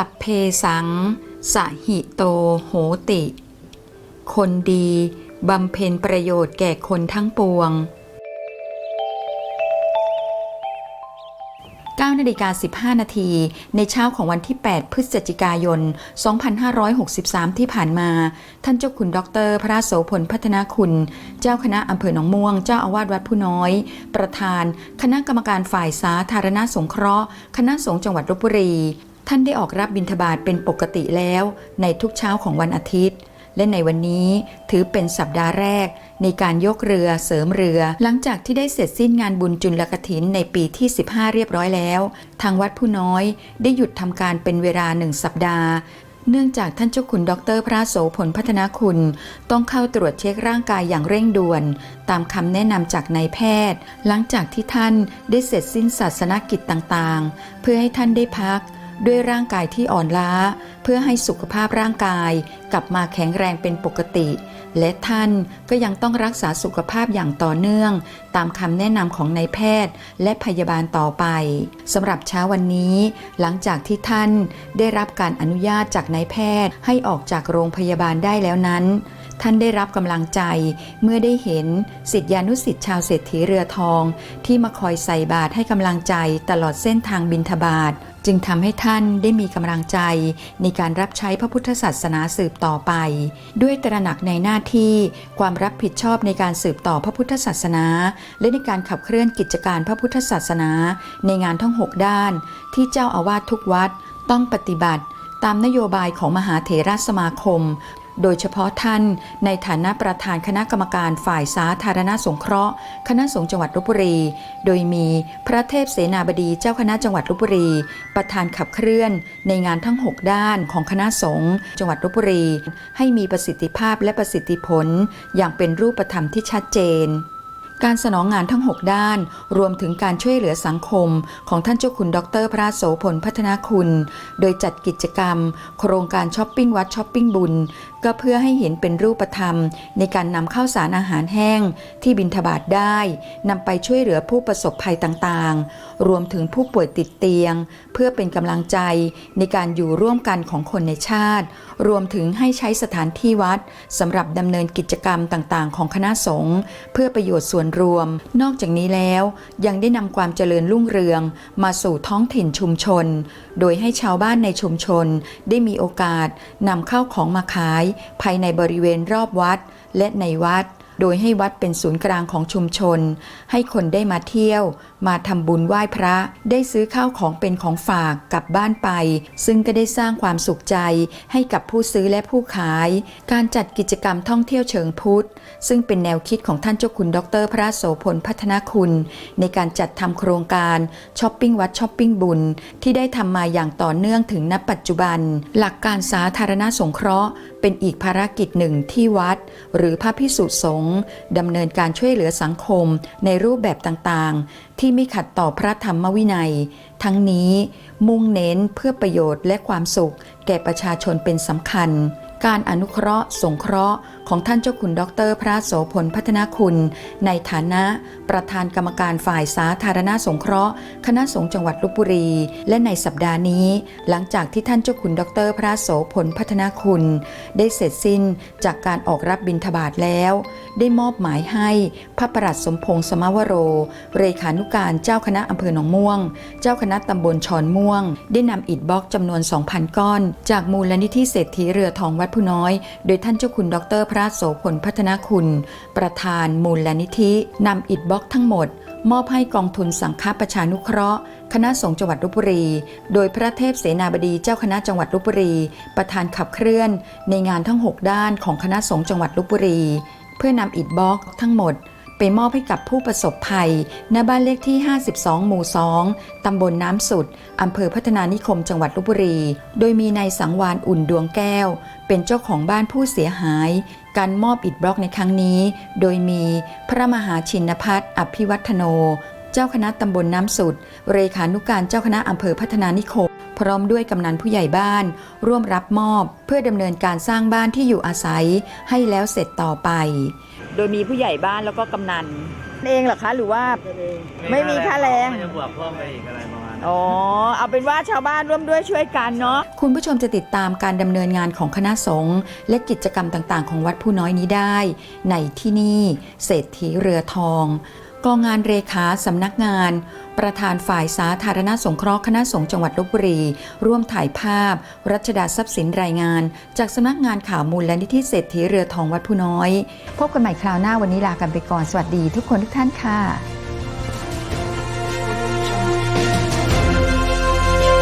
สัพเพสัง สหิโตโหติ คนดีบำเพ็ญประโยชน์แก่คนทั้งปวง9นาฬิกา15 นาที ในเช้าของวันที่ 8 พฤศจิกายน 2563 ที่ผ่านมา ท่านเจ้าคุณดร พระโสพลพัฒนาคุณ เจ้าคณะอำเภอหนองม่วง เจ้าอาวาสวัดผู้น้อย ประธาน คณะกรรมการฝ่ายสาธารณสงเคราะห์ คณะสงฆ์จังหวัดลบบุรี ท่านได้ออกรับบิณฑบาตเป็นปกติแล้วในทุกเช้าของวันอาทิตย์ และในวันนี้ถือเป็นสัปดาห์แรก ในการยกเรือเสริมเรือ หลังจากที่ได้เสร็จสิ้นงานบุญจุลกถินในปีที่ 15 เรียบร้อยแล้ว ทางวัดผู้น้อยได้หยุดทำการเป็นเวลาหนึ่งสัปดาห์เนื่องจากท่านเจ้าคุณดรพระโสพลพัฒนาคุณ ต้องเข้าตรวจเช็คร่างกายอย่างเร่งด่วน ตามคำแนะนำจากนายแพทย์ หลังจากที่ท่านได้เสร็จสิ้นศาสนกิจต่างๆ เพื่อให้ท่านได้พัก ด้วยร่างกายที่อ่อนล้า เพื่อให้สุขภาพร่างกาย กลับมาแข็งแรงเป็นปกติ และท่านก็ยังต้องรักษาสุขภาพอย่างต่อเนื่อง ตามคำแนะนำของนายแพทย์ และพยาบาลต่อไปสำหรับเช้าวันนี้ หลังจากที่ท่านได้รับการอนุญาตจากนายแพทย์ให้ออกจากโรงพยาบาลได้แล้วนั้นท่านได้รับกำลังใจเมื่อได้เห็นสิทธิานุสิทธิชาวเศรษฐีเรือทอง ที่มาคอยใส่บาตรให้กำลังใจตลอดเส้นทางบินทบาท จึงทำให้ท่านได้มีกำลังใจในการรับใช้พระพุทธศาสนาสืบต่อไป ด้วยตระหนักในหน้าที่ความรับผิดชอบในการสืบต่อพระพุทธศาสนา และในการขับเคลื่อนกิจการพระพุทธศาสนา ในงานทั้ง 6 ด้าน ที่เจ้าอาวาสทุกวัดต้องปฏิบัติ ตามนโยบายของมหาเถรสมาคม โดยเฉพาะท่านในฐานะประธานคณะกรรมการฝ่ายสาธารณสงเคราะห์ คณะสงฆ์จังหวัดลบบุรี โดยมีพระเทพเสนาบดีเจ้าคณะจังหวัดลบบุรี ประธานขับเคลื่อนในงานทั้ง 6 ด้านของคณะสงฆ์จังหวัดลบบุรี ให้มีประสิทธิภาพและประสิทธิผล อย่างเป็นรูปธรรมที่ชัดเจน การสนองงานทั้ง 6 ด้าน รวมถึงการช่วยเหลือสังคม ของท่านเจ้าคุณดร พระโสพลพัฒนาคุณ โดยจัดกิจกรรม โครงการช้อปปิ้งวัดช้อปปิ้งบุญ ก็เพื่อให้เห็นเป็นรูปธรรม ในการนำข้าวสารอาหารแห้ง ที่บินทบาทได้นำไปช่วยเหลือผู้ประสบภัยต่างๆ รวมถึงผู้ป่วยติดเตียง เพื่อเป็นกำลังใจในการอยู่ร่วมกันของคนในชาติ รวมถึงให้ใช้สถานที่วัดสำหรับดำเนินกิจกรรมต่างๆ ของคณะสงฆ์เพื่อประโยชน์ส่วนรวม นอกจากนี้แล้วยังได้นำความเจริญรุ่งเรืองมาสู่ท้องถิ่นชุมชน โดยให้ชาวบ้านในชุมชนได้มีโอกาสนำเข้าวของมาขาย ภายในบริเวณรอบวัดและในวัด โดยให้วัดเป็นศูนย์กลางของชุมชน ให้คนได้มาเที่ยว มาทำบุญไหว้พระ ได้ซื้อข้าวของเป็นของฝากกลับบ้านไป ซึ่งก็ได้สร้างความสุขใจ ให้กับผู้ซื้อและผู้ขาย การจัดกิจกรรมท่องเที่ยวเชิงพุทธ ซึ่งเป็นแนวคิดของท่านเจ้าคุณดร พระโสพลพัฒนาคุณ ในการจัดทำโครงการช้อปปิ้งวัดช้อปปิ้งบุญ ที่ได้ทำมาอย่างต่อเนื่องถึงณปัจจุบัน หลักการสาธารณสงเคราะห์ เป็นอีกภารกิจหนึ่งที่วัด หรือพระพิสุสงฆดำเนินการช่วยเหลือสังคมในรูปแบบต่างๆ ที่ไม่ขัดต่อพระธรรมวินัย ทั้งนี้มุ่งเน้นเพื่อประโยชน์และความสุข แก่ประชาชนเป็นสำคัญ การอนุเคราะห์สงเคราะห์ของท่านเจ้าคุณดร พระโสพลพัฒนาคุณ ในฐานะประธานกรรมการฝ่ายสาธารณสงเคราะห์ คณะสงฆ์จังหวัดลบบุรี และในสัปดาห์นี้ หลังจากที่ท่านเจ้าคุณดร พระโสพลพัฒนาคุณ ได้เสร็จสิ้นจากการออกรับบิณฑบาตแล้ว ได้มอบหมายให้พระประหลัดสมพงษ์สมวโร เรขานุการเจ้าคณะอำเภอหนองม่วง เจ้าคณะตำบลชอนม่วง ได้นำอิฐบล็อกจำนวน 2,000 ก้อน จากมูลนิธิเศรษฐีเรือทองวัดผู้น้อย โดยท่านเจ้าคุณดร พระโสพลพัฒนาคุณ ประธานมูลนิธินำอิฐบล็อกทั้งหมด มอบให้กองทุนสังฆประชานุเคราะห์ คณะสงฆ์จังหวัดลบบุรี โดยพระเทพเสนาบดีเจ้าคณะจังหวัดลบบุรี ประธานขับเคลื่อน ในงานทั้ง 6 ด้านของคณะสงฆ์จังหวัดลบบุรี เพื่อนำอิฐบล็อกทั้งหมด ไปมอบให้กับผู้ประสบภัย ณ บ้านเลขที่ 52 หมู่ 2 ตำบลน้ำสุด อำเภอพัฒนานิคมจังหวัดลบบุรี โดยมีนายสังวานอุ่นดวงแก้ว เป็นเจ้าของบ้านผู้เสียหาย การมอบอิฐบล็อกในครั้งนี้ โดยมีพระมหาชินพัฒน์อภิวัฒโน เจ้าคณะตำบลน้ำสุดเรขานุการเจ้าคณะอำเภอพัฒนานิคมพร้อมด้วยกำนันผู้ใหญ่บ้าน ร่วมรับมอบ เพื่อดำเนินการสร้างบ้านที่อยู่อาศัยให้แล้วเสร็จต่อไป โดยมีผู้ใหญ่บ้านแล้วก็กำนันเองเหรอคะ หรือว่า ไม่มีค่าแรง ไม่จะบวกเพิ่มไปอีกอะไรประมาณอ๋อ เอาเป็นว่าชาวบ้านร่วมด้วยช่วยกันเนาะ คุณผู้ชมจะติดตามการดำเนินงานของคณะสงฆ์และกิจกรรมต่างๆ ของวัดผู้น้อยนี้ได้ ในที่นี่เศรษฐีเรือทอง กองงานเรขาสำนักงาน ประธานฝ่ายสาธารณสงเคราะห์คณะสงฆ์จังหวัดลบบุรี ร่วมถ่ายภาพ รัชดาทรัพย์สินรายงาน จากสำนักงานข่าวมูลและนิธิเศรษฐีเรือทองวัดผู้น้อย พบกันใหม่คราวหน้าวันนี้ลากันไปก่อนสวัสดีทุกคนทุกท่านค่ะ